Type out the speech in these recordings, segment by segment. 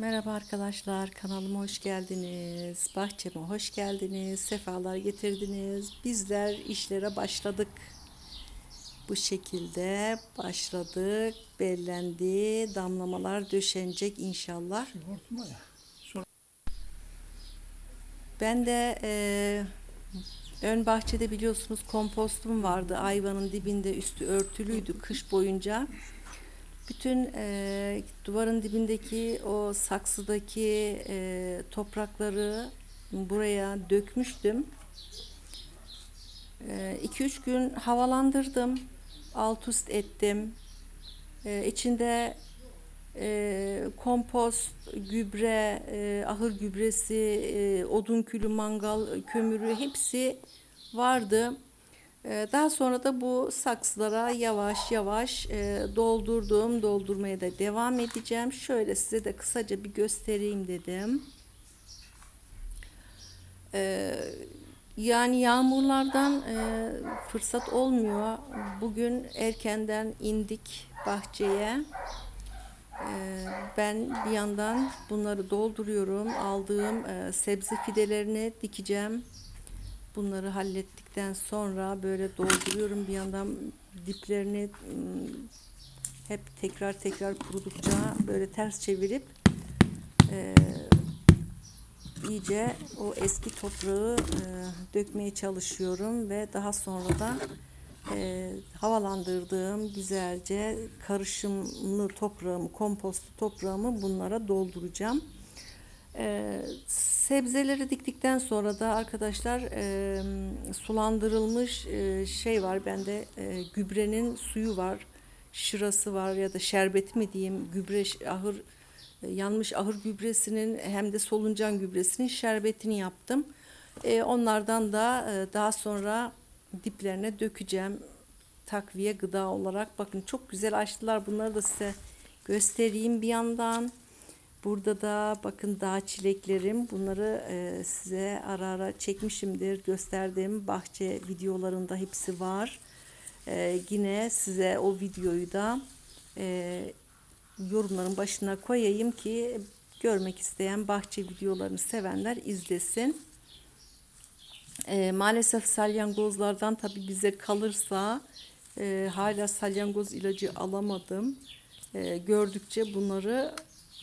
Merhaba arkadaşlar, kanalıma hoş geldiniz. Bahçeme hoş geldiniz. Sefalar getirdiniz. Bizler işlere başladık. Bu şekilde başladık. Bellendi. Damlamalar döşenecek inşallah. Ya. Ben de e, ön bahçede biliyorsunuz kompostum vardı. Ayvanın dibinde üstü örtülüydü kış boyunca. Bütün e, duvarın dibindeki o saksıdaki e, toprakları buraya dökmüştüm. 2-3 gün havalandırdım. Alt üst ettim. E, içinde e, kompost, gübre, e, ahır gübresi, e, odun külü, mangal kömürü hepsi vardı. E, daha sonra da bu saksılara yavaş yavaş e, doldurdum. Doldurmaya da devam edeceğim. Şöyle size de kısaca bir göstereyim dedim. E, yani yağmurlardan e, fırsat olmuyor. Bugün erkenden indik bahçeye. Ee, Ben bir yandan bunları dolduruyorum. Aldığım e, sebze fidelerini dikeceğim. Bunları hallettikten sonra böyle dolduruyorum. Bir yandan diplerini hep tekrar tekrar kurudukça böyle ters çevirip e, iyice o eski toprağı e, dökmeye çalışıyorum ve daha sonra da e, havalandırdığım güzelce karışımlı toprağımı, kompostlu toprağımı bunlara dolduracağım. E, sebzeleri diktikten sonra da arkadaşlar e, sulandırılmış e, şey var bende e, gübrenin suyu var, şırası var ya da şerbeti mi diyeyim gübre ahır e, yanmış ahır gübresinin hem de soluncan gübresinin şerbetini yaptım. E, onlardan da e, daha sonra diplerine dökeceğim takviye gıda olarak. Bakın çok güzel açtılar. Bunları da size göstereyim bir yandan. Burada da bakın dağ çileklerim. Bunları e, size ara ara çekmişimdir. Gösterdiğim bahçe videolarında hepsi var. E, yine size o videoyu da e, yorumların başına koyayım ki görmek isteyen bahçe videolarını sevenler izlesin. E, maalesef salyangozlardan tabii bize kalırsa e, hala salyangoz ilacı alamadım. E, gördükçe bunları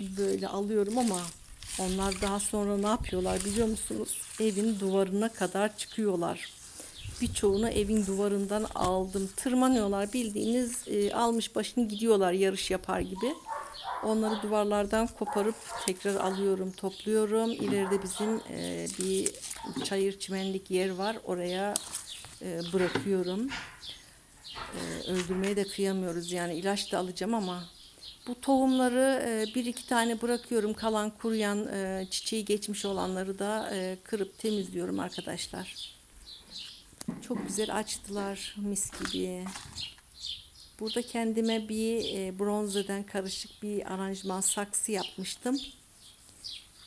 böyle alıyorum ama onlar daha sonra ne yapıyorlar biliyor musunuz? Evin duvarına kadar çıkıyorlar. Birçoğunu evin duvarından aldım. Tırmanıyorlar bildiğiniz e, almış başını gidiyorlar yarış yapar gibi. Onları duvarlardan koparıp tekrar alıyorum, topluyorum. İleride bizim e, bir çayır çimenlik yer var. Oraya e, bırakıyorum. E, öldürmeye de kıyamıyoruz yani ilaç da alacağım ama bu tohumları e, bir iki tane bırakıyorum. Kalan kuruyan e, çiçeği geçmiş olanları da e, kırıp temizliyorum arkadaşlar. Çok güzel açtılar mis gibi. Burada kendime bir e, bronzeden karışık bir aranjman saksı yapmıştım.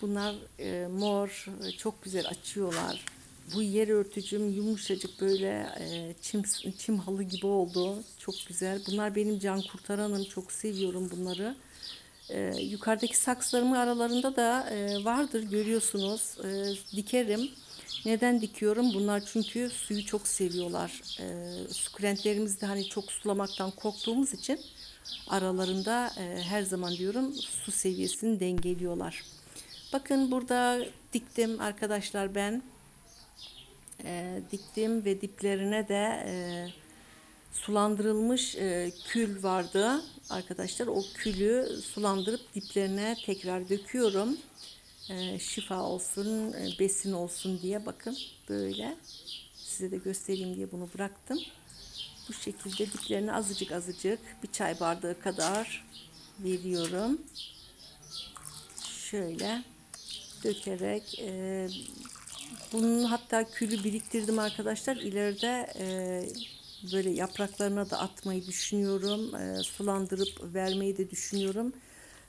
Bunlar e, mor, e, çok güzel açıyorlar. Bu yer örtücüm yumuşacık böyle e, çim, çim halı gibi oldu. Çok güzel. Bunlar benim can kurtaranım. Çok seviyorum bunları. E, yukarıdaki saksılarımın aralarında da e, vardır görüyorsunuz. E, dikerim. Neden dikiyorum? Bunlar çünkü suyu çok seviyorlar. E, sukulentlerimiz de hani çok sulamaktan korktuğumuz için aralarında e, her zaman diyorum su seviyesini dengeliyorlar. Bakın burada diktim arkadaşlar ben. E, diktim ve diplerine de e, sulandırılmış e, kül vardı arkadaşlar. O külü sulandırıp diplerine tekrar döküyorum. E, şifa olsun, e, besin olsun diye bakın böyle. Size de göstereyim diye bunu bıraktım. Bu şekilde diplerine azıcık azıcık bir çay bardağı kadar veriyorum. Şöyle dökerek e, bunun hatta külü biriktirdim arkadaşlar. İleride e, böyle yapraklarına da atmayı düşünüyorum. E, sulandırıp vermeyi de düşünüyorum.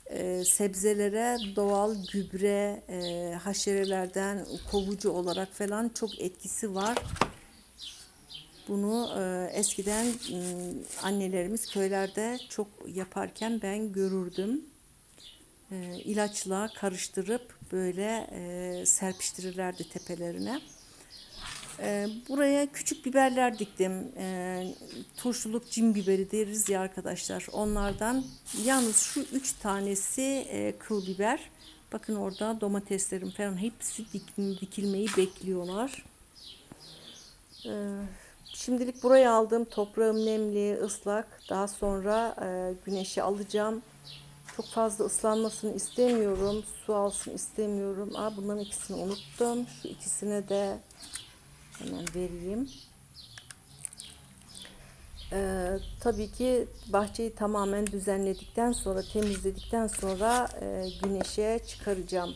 E, sebzelere doğal gübre, e, haşerelerden kovucu olarak falan çok etkisi var. Bunu e, eskiden m, annelerimiz köylerde çok yaparken ben görürdüm. E, ilaçla karıştırıp böyle e, serpiştirirlerdi tepelerine. E, buraya küçük biberler diktim. E, turşuluk cin biberi deriz ya arkadaşlar. Onlardan yalnız şu üç tanesi e, kıl biber. Bakın orada domateslerim falan hepsi dik- dikilmeyi bekliyorlar. E, şimdilik buraya aldım. Toprağım nemli, ıslak. Daha sonra e, güneşe alacağım. Çok fazla ıslanmasını istemiyorum. Su alsın istemiyorum. Aa, bunların ikisini unuttum. Şu ikisine de hemen vereyim. Ee, tabii ki bahçeyi tamamen düzenledikten sonra, temizledikten sonra e, güneşe çıkaracağım.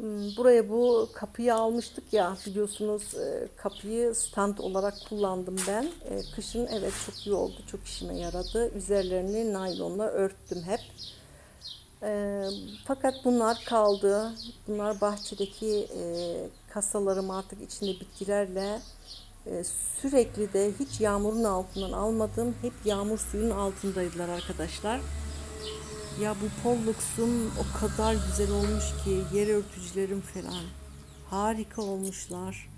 Hmm, Buraya bu kapıyı almıştık ya biliyorsunuz e, kapıyı stand olarak kullandım ben. E, Kışın evet çok iyi oldu, çok işime yaradı. Üzerlerini naylonla örttüm hep. E, fakat bunlar kaldı. Bunlar bahçedeki kasalarım artık içinde bitkilerle sürekli de hiç yağmurun altından almadım. Hep yağmur suyunun altındaydılar arkadaşlar. Ya bu pollux'um o kadar güzel olmuş ki yer örtücülerim falan harika olmuşlar.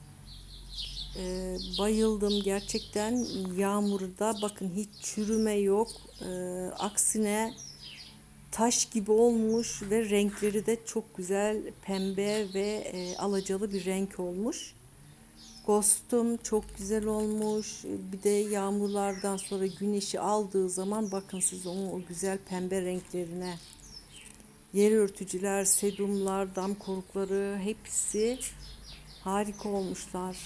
Ee, bayıldım gerçekten yağmurda bakın hiç çürüme yok. Ee, aksine taş gibi olmuş ve renkleri de çok güzel pembe ve e, alacalı bir renk olmuş. Ghost'um çok güzel olmuş. Bir de yağmurlardan sonra güneşi aldığı zaman bakın siz onun o güzel pembe renklerine. Yer örtücüler, sedumlar, dam korukları hepsi harika olmuşlar.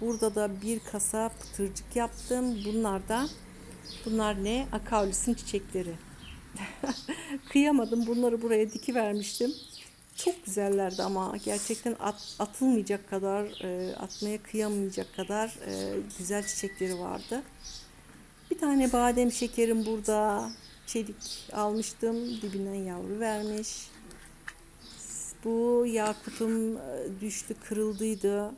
Burada da bir kasa pıtırcık yaptım. Bunlar da bunlar ne? Akaulisin çiçekleri. Kıyamadım. Bunları buraya diki vermiştim. Çok güzellerdi ama gerçekten at, atılmayacak kadar, e, atmaya kıyamayacak kadar e, güzel çiçekleri vardı. Bir tane badem şekerim burada. Çelik almıştım. Dibinden yavru vermiş. Bu yakutum e, düştü, kırıldıydı.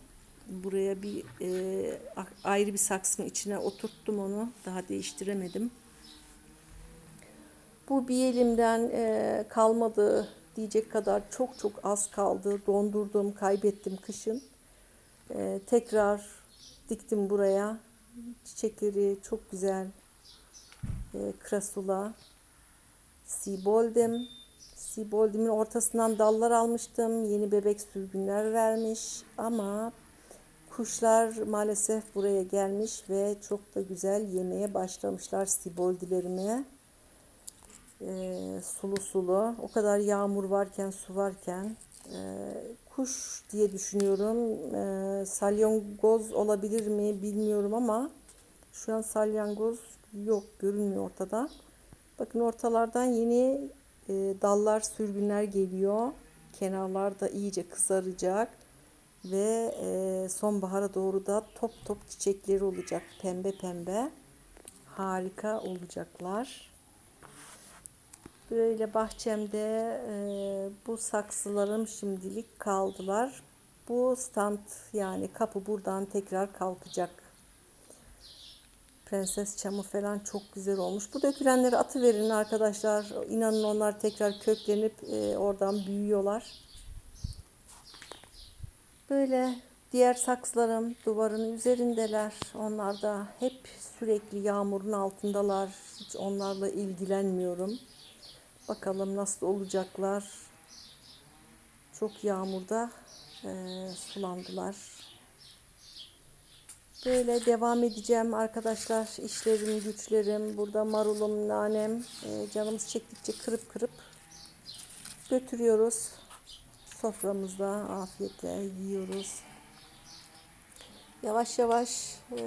Buraya bir e, ayrı bir saksının içine oturttum onu. Daha değiştiremedim. Bu bir elimden e, kalmadı diyecek kadar çok çok az kaldı. Dondurdum, kaybettim kışın. E, tekrar diktim buraya. Çiçekleri çok güzel. E, krasula. Siboldem. Siboldem'in ortasından dallar almıştım. Yeni bebek sürgünler vermiş. Ama kuşlar maalesef buraya gelmiş ve çok da güzel yemeye başlamışlar siboldilerimi e, sulu sulu. O kadar yağmur varken, su varken e, kuş diye düşünüyorum. E, salyangoz olabilir mi bilmiyorum ama şu an salyangoz yok, görünmüyor ortada. Bakın ortalardan yeni e, dallar, sürgünler geliyor. Kenarlar da iyice kızaracak ve e, sonbahara doğru da top top çiçekleri olacak pembe pembe harika olacaklar. Böyle bahçemde e, bu saksılarım şimdilik kaldılar. Bu stand yani kapı buradan tekrar kalkacak. Prenses çamı falan çok güzel olmuş. Bu dökülenleri atıverin arkadaşlar. İnanın onlar tekrar köklenip e, oradan büyüyorlar. Böyle diğer saksılarım duvarın üzerindeler. Onlar da hep sürekli yağmurun altındalar. Hiç onlarla ilgilenmiyorum. Bakalım nasıl olacaklar. Çok yağmurda e, sulandılar. Böyle devam edeceğim arkadaşlar. İşlerim, güçlerim. Burada marulum, nanem. E, canımız çektikçe kırıp kırıp götürüyoruz. Soframızda afiyetle yiyoruz. Yavaş yavaş e,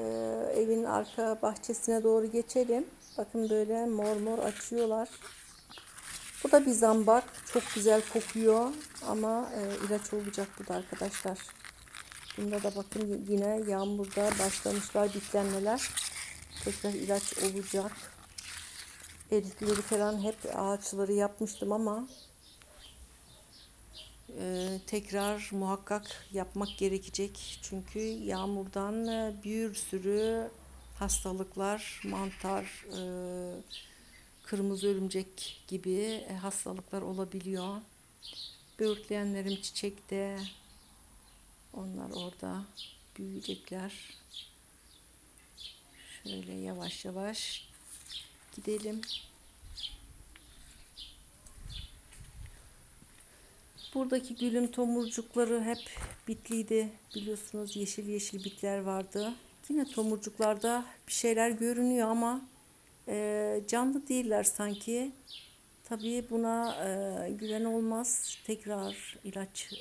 evin arka bahçesine doğru geçelim. Bakın böyle mor mor açıyorlar. Bu da bir zambak. Çok güzel kokuyor ama e, ilaç olacak bu da arkadaşlar. Bunda da bakın yine yağmurda başlamışlar bitlenmeler. Tekrar ilaç olacak. Erikleri falan hep ağaçları yapmıştım ama e, tekrar muhakkak yapmak gerekecek. Çünkü yağmurdan e, bir sürü hastalıklar, mantar, e, kırmızı örümcek gibi e, hastalıklar olabiliyor. Böğürtleyenlerim çiçekte. Onlar orada büyüyecekler. Şöyle yavaş yavaş gidelim. Buradaki gülün tomurcukları hep bitliydi. Biliyorsunuz yeşil yeşil bitler vardı. Yine tomurcuklarda bir şeyler görünüyor ama e, canlı değiller sanki. Tabii buna e, güven olmaz. Tekrar ilaç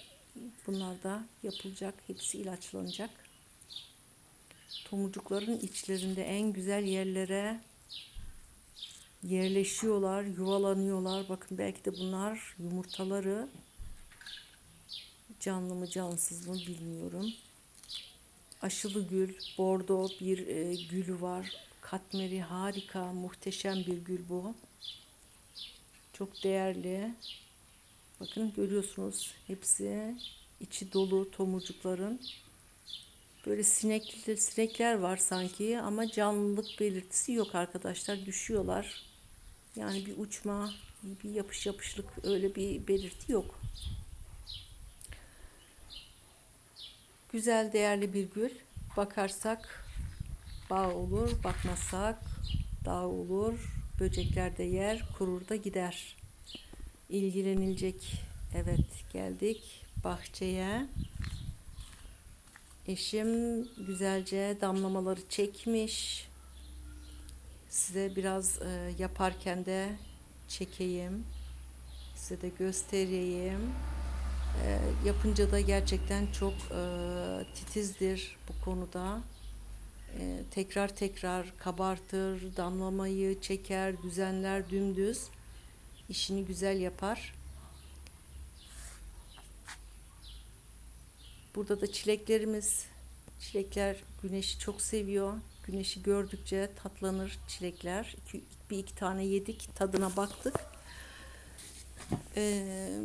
bunlarda yapılacak. Hepsi ilaçlanacak. Tomurcukların içlerinde en güzel yerlere yerleşiyorlar, yuvalanıyorlar. Bakın belki de bunlar yumurtaları canlı mı cansız mı bilmiyorum. Aşılı gül, bordo bir e, gülü var. Katmeri harika, muhteşem bir gül bu. Çok değerli. Bakın görüyorsunuz hepsi içi dolu tomurcukların. Böyle sinekli, sinekler var sanki ama canlılık belirtisi yok arkadaşlar. Düşüyorlar. Yani bir uçma, bir yapış yapışlık öyle bir belirti yok. Güzel değerli bir gül. Bakarsak bağ olur, bakmazsak dağ olur. Böcekler de yer, kurur da gider. İlgilenilecek. Evet geldik bahçeye. Eşim güzelce damlamaları çekmiş. Size biraz e, yaparken de çekeyim. Size de göstereyim. E, yapınca da gerçekten çok e, titizdir bu konuda. E, tekrar tekrar kabartır, damlamayı çeker, düzenler dümdüz. İşini güzel yapar. Burada da çileklerimiz. Çilekler güneşi çok seviyor. Güneşi gördükçe tatlanır çilekler. İki, bir iki tane yedik, tadına baktık. Ee,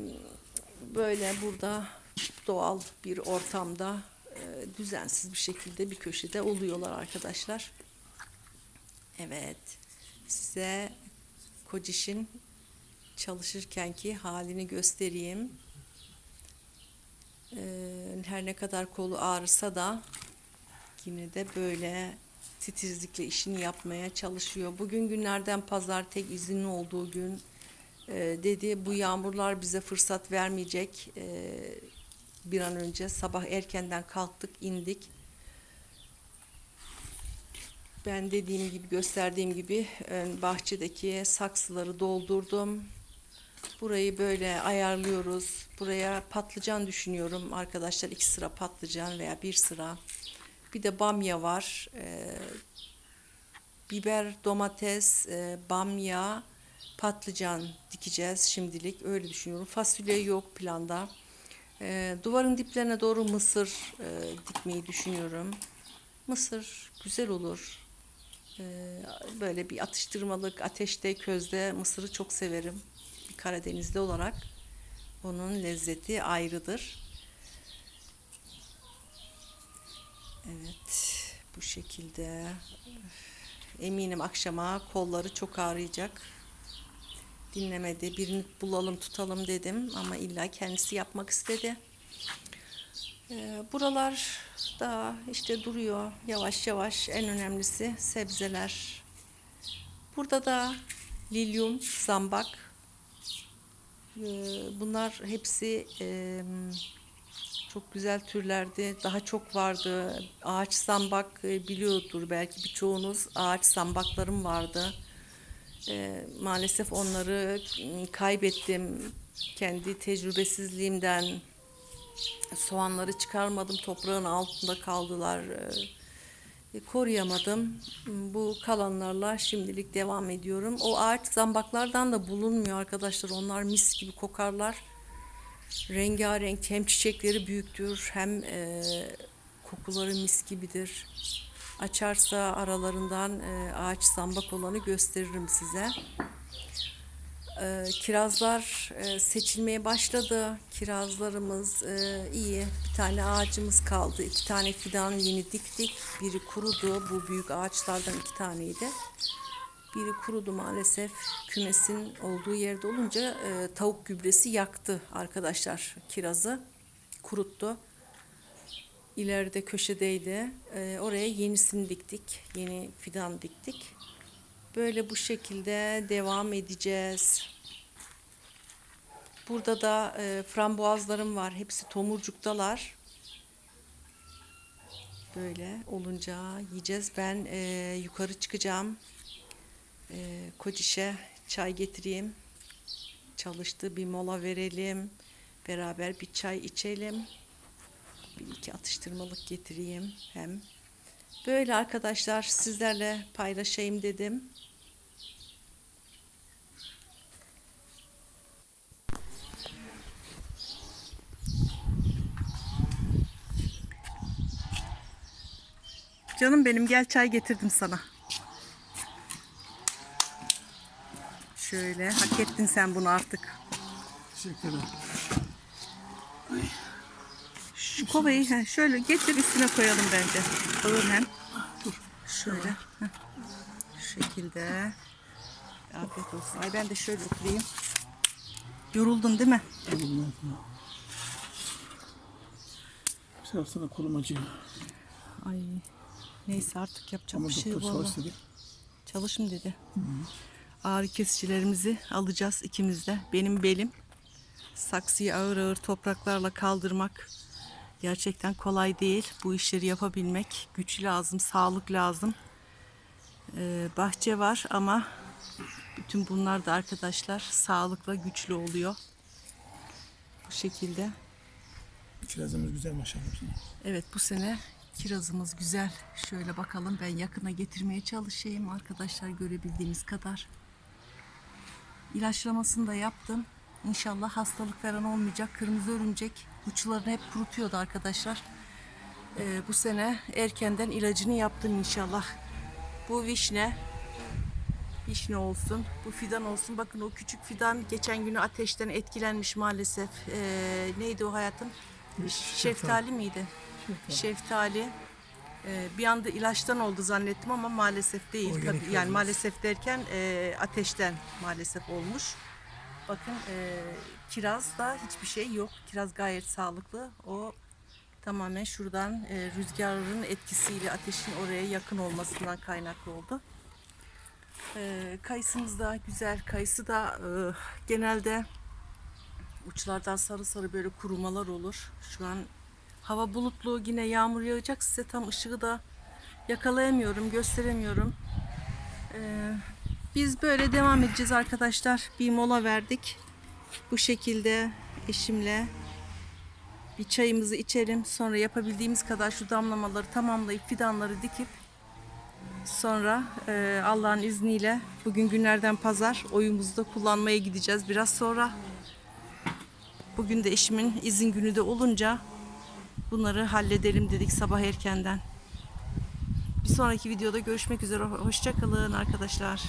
böyle burada doğal bir ortamda düzensiz bir şekilde bir köşede oluyorlar arkadaşlar. Evet, size Kociş'in çalışırkenki halini göstereyim. Ee, her ne kadar kolu ağrısa da yine de böyle titizlikle işini yapmaya çalışıyor. Bugün günlerden pazar tek izinli olduğu gün e, dedi bu yağmurlar bize fırsat vermeyecek. E, bir an önce sabah erkenden kalktık indik. Ben dediğim gibi gösterdiğim gibi ön bahçedeki saksıları doldurdum. Burayı böyle ayarlıyoruz. Buraya patlıcan düşünüyorum arkadaşlar. iki sıra patlıcan veya bir sıra. Bir de bamya var. Ee, biber, domates, e, bamya, patlıcan dikeceğiz şimdilik. Öyle düşünüyorum. Fasulye yok planda. Ee, duvarın diplerine doğru mısır e, dikmeyi düşünüyorum. Mısır güzel olur. Ee, böyle bir atıştırmalık, ateşte, közde mısırı çok severim. Karadenizli olarak onun lezzeti ayrıdır. Evet, bu şekilde. Eminim akşama kolları çok ağrıyacak. Dinlemedi. Birini bulalım, tutalım dedim ama illa kendisi yapmak istedi. Ee, buralar da işte duruyor yavaş yavaş. En önemlisi sebzeler. Burada da lilyum, zambak. Ee, bunlar hepsi çok güzel türlerdi. Daha çok vardı. Ağaç zambak e, biliyordur belki birçoğunuz. Ağaç zambaklarım vardı. E, maalesef onları kaybettim. Kendi tecrübesizliğimden soğanları çıkarmadım. Toprağın altında kaldılar. E, koruyamadım. Bu kalanlarla şimdilik devam ediyorum. O ağaç zambaklardan da bulunmuyor arkadaşlar. Onlar mis gibi kokarlar. Rengarenk hem çiçekleri büyüktür hem e, kokuları mis gibidir. Açarsa aralarından e, ağaç zambak olanı gösteririm size. E, kirazlar e, seçilmeye başladı. Kirazlarımız e, iyi. Bir tane ağacımız kaldı. İki tane fidan yeni diktik. Biri kurudu. Bu büyük ağaçlardan iki taneydi. Biri kurudu maalesef. Kümesin olduğu yerde olunca e, tavuk gübresi yaktı arkadaşlar kirazı. Kuruttu. İleride köşedeydi. E, oraya yenisini diktik. Yeni fidan diktik. Böyle bu şekilde devam edeceğiz. Burada da e, frambuazlarım var. Hepsi tomurcuktalar. Böyle olunca yiyeceğiz. Ben e, yukarı çıkacağım. E, Kociş'e çay getireyim. Çalıştı. Bir mola verelim. Beraber bir çay içelim. Bir iki atıştırmalık getireyim hem. Böyle arkadaşlar sizlerle paylaşayım dedim. Canım benim gel çay getirdim sana. Şöyle hak ettin sen bunu artık. Teşekkür ederim. Şu kovayı he, şöyle getir üstüne koyalım bence. Alır hem. Şöyle. heh. Şu şekilde. Afiyet olsun. Ay ben de şöyle oturayım. Yoruldun değil mi? Bir taraftan da kolum acıyor. Ay. Neyse artık yapacak Ama bir şey yok çalış dedi. Çalışım dedi. Ağrı kesicilerimizi alacağız ikimiz de. Benim belim saksıyı ağır ağır topraklarla kaldırmak gerçekten kolay değil. Bu işleri yapabilmek güç lazım, sağlık lazım. Ee, bahçe var ama bütün bunlar da arkadaşlar sağlıkla güçlü oluyor. Bu şekilde. Kirazımız güzel maşallah. Evet bu sene kirazımız güzel. Şöyle bakalım ben yakına getirmeye çalışayım arkadaşlar görebildiğiniz kadar. İlaçlamasını da yaptım. İnşallah hastalık falan olmayacak. Kırmızı örümcek uçlarını hep kurutuyordu arkadaşlar. Ee, bu sene erkenden ilacını yaptım inşallah. Bu vişne vişne olsun, bu fidan olsun. Bakın o küçük fidan geçen günü ateşten etkilenmiş maalesef. Ee, neydi o hayatım? Şeftali miydi? Şeftali. Ee, bir anda ilaçtan oldu zannettim ama maalesef değil. Tabii, yani maalesef derken e, ateşten maalesef olmuş. Bakın e, kirazda hiçbir şey yok. Kiraz gayet sağlıklı. O tamamen şuradan e, rüzgarın etkisiyle ateşin oraya yakın olmasından kaynaklı oldu. E, kayısımız da güzel. Kayısı da e, genelde uçlardan sarı sarı böyle kurumalar olur. Şu an hava bulutlu yine yağmur yağacak size tam ışığı da yakalayamıyorum gösteremiyorum. Ee, biz böyle devam edeceğiz arkadaşlar. Bir mola verdik. Bu şekilde eşimle bir çayımızı içelim. Sonra yapabildiğimiz kadar şu damlamaları tamamlayıp fidanları dikip sonra e, Allah'ın izniyle bugün günlerden pazar oyumuzu da kullanmaya gideceğiz biraz sonra. Bugün de eşimin izin günü de olunca bunları halledelim dedik sabah erkenden. Bir sonraki videoda görüşmek üzere. Hoşçakalın arkadaşlar.